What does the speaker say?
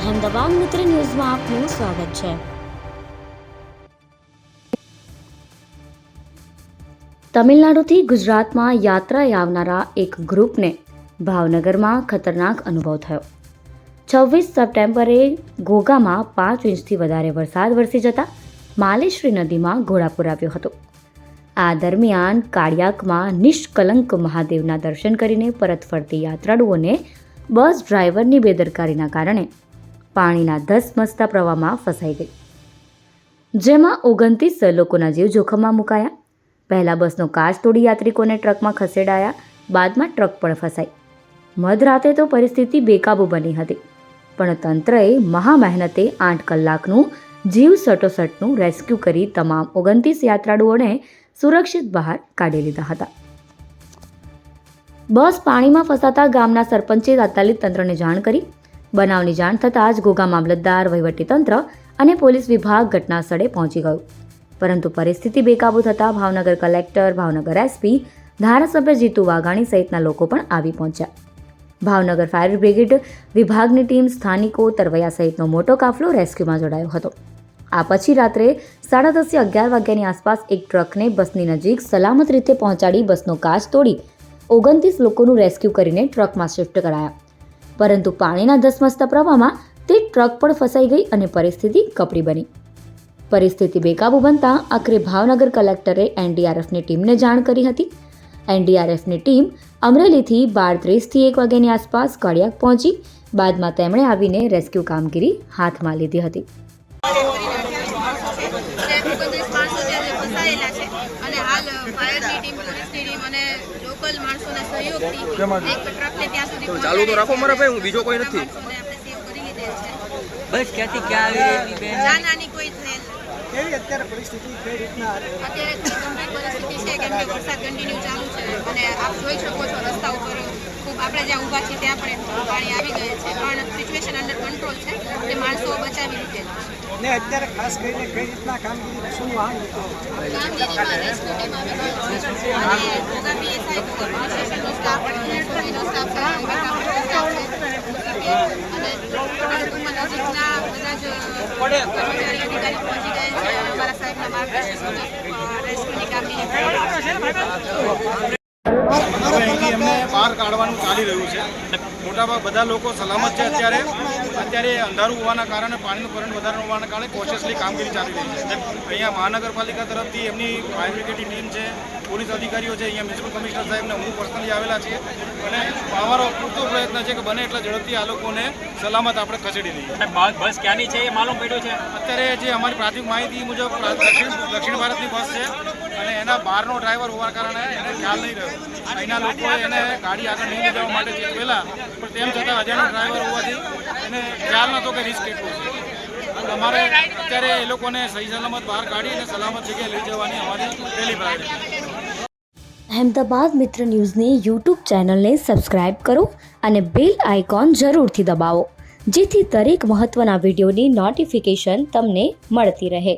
અહેમદાબાદ મિત્ર ન્યૂઝમાં આપનું સ્વાગત છે. તમિલનાડુથી ગુજરાતમાં યાત્રાએ આવનારા એક ગ્રુપને ભાવનગરમાં ખતરનાક અનુભવ થયો. છવ્વીસ સપ્ટેમ્બરે ગોગામાં પાંચ ઇંચથી વધારે વરસાદ વરસી જતા માલેશ્રી નદીમાં ઘોડાપુર આવ્યો હતો. આ દરમિયાન કાળિયાકમાં નિષ્કલંક મહાદેવના દર્શન કરીને પરત ફરતી યાત્રાળુઓને બસ ડ્રાઈવરની બેદરકારીના કારણે પાણીના ધસમસતા પ્રવાહમાં ફસાઈ ગઈ. જેમાં ઓગણત્રીસ લોકોના જીવ જોખમમાં મુકાયા. પહેલાં બસનો કાચ તોડી યાત્રિકોને ટ્રકમાં ખસેડાયા, બાદમાં ટ્રક પણ ફસાઈ. મધરાતે તો પરિસ્થિતિ બેકાબૂ બની હતી, પણ તંત્રએ મહા મહેનતે આઠ કલાકનું જીવ સટોસટનું રેસ્ક્યુ કરી તમામ ઓગણત્રીસ યાત્રાળુઓને સુરક્ષિત બહાર કાઢી લીધા હતા. બસ પાણીમાં ફસાતા ગામના સરપંચે તાત્કાલિક તંત્રને જાણ કરી બનાવની જાણ થતાં જ ઘોઘા મામલતદાર, વહીવટીતંત્ર અને પોલીસ વિભાગ ઘટના સ્થળે પહોંચી ગયું. પરંતુ પરિસ્થિતિ બેકાબૂ થતાં ભાવનગર કલેક્ટર, ભાવનગર એસપી, ધારાસભ્ય જીતુ વાઘાણી સહિતના લોકો પણ આવી પહોંચ્યા. ભાવનગર ફાયર બ્રિગેડ વિભાગની ટીમ સ્થાનિકો, તરવૈયા સહિતનો મોટો કાફલો રેસ્ક્યુમાં જોડાયો હતો. આ પછી રાત્રે સાડા દસથી અગિયાર વાગ્યાની આસપાસ એક ટ્રકને બસની નજીક સલામત રીતે પહોંચાડી બસનો કાચ તોડી ઓગણત્રીસ લોકોનું રેસ્ક્યુ કરીને ટ્રકમાં શિફ્ટ કરાયા. પરંતુ પાણીના ધસમસતા પ્રવાહમાં તે ટ્રક પણ ફસાઈ ગઈ અને પરિસ્થિતિ કપરી બની. પરિસ્થિતિ બેકાબુ બનતા આખરે ભાવનગર કલેક્ટરે એનડીઆરએફની ટીમને જાણ કરી હતી. એનડીઆરએફની ટીમ અમરેલીથી બાર ત્રીસથી એક વાગ્યાની આસપાસ કડિયાક પહોંચી, બાદમાં તેમણે આવીને રેસ્ક્યુ કામગીરી હાથમાં લીધી હતી ઓગણત્રીસ માણસો છે જે ફસાયેલા છે અને હાલ ફાયરની ટીમ પોલીસની ટીમ અને લોકલ માણસોના સહયોગથી એક ટ્રકને ત્યાં સુધી ચાલુ તો રાખો મારા ભાઈ હું બીજો કોઈ નથી. આપણે સેવ કરી લીધેલ છે. બસ ક્યાંથી ક્યાં આવી રહી બેન? જાનહાની કોઈ થયેલ કેવી અત્યારે પરિસ્થિતિ કઈ રીતના અત્યારે ગંભીર પરિસ્થિતિ છે કેમ કે વરસાદ કન્ટિન્યુ ચાલુ છે. અને આપ જોઈ શકો છો રસ્તા ઉપર ખૂબ આપણે જ્યાં ઊભા છીએ ત્યાં પણ પાણી આવી ગયું છે. પણ સિચ્યુએશન અંડર કંટ્રોલ છે તે માણસો બચાવી લીધેલા છે. ને અત્યારે ખાસ કરીને કઈ રીતના કામગીરી શું વાહન લીધો કામગીરીમાં રેસ્ક્યુ ટીમ આવી ગઈ છે. અને પીએસઆઈ પોલીસ સ્ટેશનનો સ્ટાફ પોલીસનો સ્ટાફ છે બેકઅપ સ્ટાફ છે અને ટૂંકમાં નજીકના બધા જ કર્મચારી અધિકારી પહોંચી ગયા છે. અમારા સાહેબના માર્ગદર્શન મુજબ રેસ્ક્યુની કામગીરી બહાર કાઢવાનું ચાલી રહ્યું છે. મોટાભાગ બધા લોકો સલામત છે અત્યારે. અત્યારે અંધારું હોવાના કારણે પાણીનું કરંટ વધારે હોવાના કારણે કોશિયસલી કામગીરી ચાલી રહી છે. અહીંયા મહાનગરપાલિકા તરફથી એમની ફાયર બ્રિગેડની ટીમ છે પોલીસ અધિકારીઓ છે અહીંયા મ્યુનિસિપલ કમિશનર સાહેબને હું પર્સનલી આવેલા છીએ. અને અમારો પૂરતો પ્રયત્ન છે કે બને એટલા ઝડપથી આ લોકોને સલામત આપણે ખસેડી લઈએ બસ બસ ક્યાંની છે એ માલુમ પડ્યું છે? અત્યારે જે અમારી પ્રાથમિક માહિતી મુજબ દક્ષિણ દક્ષિણ ભારતની બસ છે. અને એના બહારનો ડ્રાઈવર હોવાના કારણે એને ખ્યાલ નહીં રહ્યો. અહીંના લોકોએ એને ગાડી આગળ નહીં જવા માટે ચેતવેલા પણ તેમ છતાં અજાણ્યો ડ્રાઈવર હોવાથી એને ખ્યાલ નહોતો કે રિસ્ક કેટલું છે. અમારે અત્યારે એ લોકોને સહી સલામત બહાર કાઢી અને સલામત જગ્યાએ લઈ જવાની અમારી પહેલી પ્રાયોરિટી અહેમદાબાદ મિત્ર ન્યૂઝની યુટ્યુબ ચેનલને સબસ્ક્રાઇબ કરો અને બેલ આઇકોન જરૂરથી દબાવો, જેથી દરેક મહત્ત્વના વિડીયોની નોટિફિકેશન તમને મળતી રહે.